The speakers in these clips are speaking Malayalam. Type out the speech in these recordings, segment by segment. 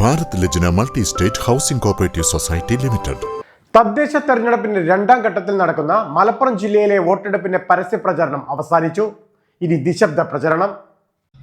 Bharat Lajna multi state housing cooperative society limited. തദ്ദേശ തെരഞ്ഞെടുപ്പിന്റെ രണ്ടാം ഘട്ടത്തിൽ നടക്കുന്ന മലപ്പുറം ജില്ലയിലെ വോട്ടെടുപ്പിന്റെ പരസ്യ പ്രചരണം അവസാനിച്ചു. ഇനി നിശബ്ദ പ്രചരണം.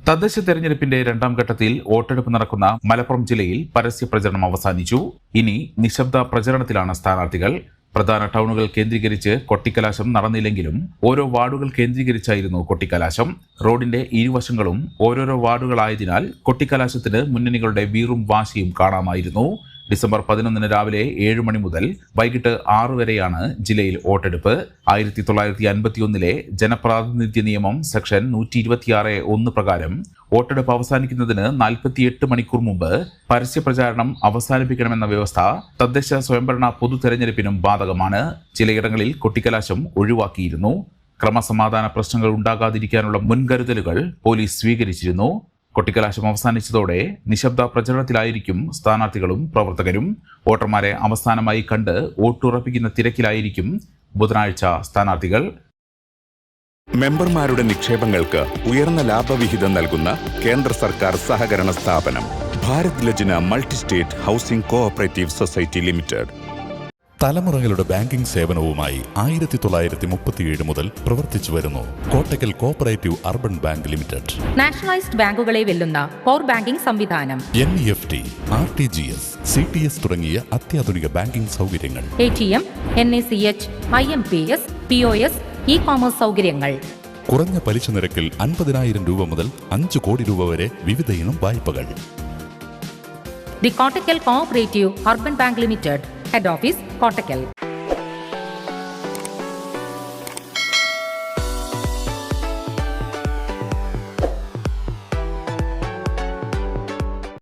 തദ്ദേശ തെരഞ്ഞെടുപ്പിന്റെ രണ്ടാം ഘട്ടത്തിൽ വോട്ടെടുപ്പ് നടക്കുന്ന മലപ്പുറം ജില്ലയിൽ പരസ്യ പ്രചരണം അവസാനിച്ചു. ഇനി നിശബ്ദ പ്രചരണത്തിലാണ് സ്ഥാനാർത്ഥികൾ. പ്രധാന ടൗണുകൾ കേന്ദ്രീകരിച്ച് കൊട്ടിക്കലാശം നടന്നില്ലെങ്കിലും ഓരോ വാർഡുകൾ കേന്ദ്രീകരിച്ചായിരുന്നു കൊട്ടിക്കലാശം. റോഡിന്റെ ഇരുവശങ്ങളും ഓരോരോ വാർഡുകളായതിനാൽ കൊട്ടിക്കലാശത്തിന് മുന്നണികളുടെ വീറും വാശിയും കാണാമായിരുന്നു. ഡിസംബർ പതിനൊന്നിന് രാവിലെ ഏഴ് മണി മുതൽ വൈകിട്ട് ആറ് വരെയാണ് ജില്ലയിൽ വോട്ടെടുപ്പ്. ആയിരത്തി തൊള്ളായിരത്തി അൻപത്തിയൊന്നിലെ ജനപ്രാതിനിധ്യ നിയമം സെക്ഷൻ നൂറ്റി ഇരുപത്തിയാറ് ഒന്ന് പ്രകാരം വോട്ടെടുപ്പ് അവസാനിക്കുന്നതിന് നാൽപ്പത്തിയെട്ട് മണിക്കൂർ മുമ്പ് പരസ്യ പ്രചാരണം അവസാനിപ്പിക്കണമെന്ന വ്യവസ്ഥ തദ്ദേശ സ്വയംഭരണ പൊതു തെരഞ്ഞെടുപ്പിനും ബാധകമാണ്. ചിലയിടങ്ങളിൽ കൊട്ടിക്കലാശം ഒഴിവാക്കിയിരുന്നു. ക്രമസമാധാന പ്രശ്നങ്ങൾ ഉണ്ടാകാതിരിക്കാനുള്ള മുൻകരുതലുകൾ പോലീസ് സ്വീകരിച്ചിരുന്നു. കൊട്ടിക്കലാശം അവസാനിച്ചതോടെ നിശബ്ദ പ്രചരണത്തിലായിരിക്കും സ്ഥാനാർത്ഥികളും പ്രവർത്തകരും. വോട്ടർമാരെ അവസാനമായി കണ്ട് വോട്ടുറപ്പിക്കുന്ന തിരക്കിലായിരിക്കും ബുധനാഴ്ച സ്ഥാനാർത്ഥികൾ. മെമ്പർമാരുടെ നിക്ഷേപങ്ങൾക്ക് ഉയർന്ന ലാഭവിഹിതം നൽകുന്ന കേന്ദ്ര സർക്കാർ സഹകരണ സ്ഥാപനം. Bharat Lajna multi state housing cooperative society limited. തലമുറകളുടെ ബാങ്കിംഗ് സേവനവുമായി ആയിരത്തി തൊള്ളായിരത്തി മുപ്പത്തിയേഴ് മുതൽ പ്രവർത്തിച്ചു വരുന്നു Kottakkal cooperative urban bank limited. Nationalised ബാങ്കുകളെ വെല്ലുന്ന കോർ ബാങ്കിംഗ് സംവിധാനം. N E F T R T G S C T S തുടങ്ങിയ അത്യാധുനിക ബാങ്കിംഗ് സൗകര്യങ്ങൾ. A T M N A C H I M P S P O S E commerce സൗകര്യങ്ങൾ. കുറഞ്ഞ പലിശ നിരക്കിൽ അൻപതിനായിരം രൂപ മുതൽ അഞ്ച് കോടി രൂപ വരെ വിവിധ ഇനം വായ്പകൾ. The Kottakkal cooperative urban bank limited. Head office Kottakkal.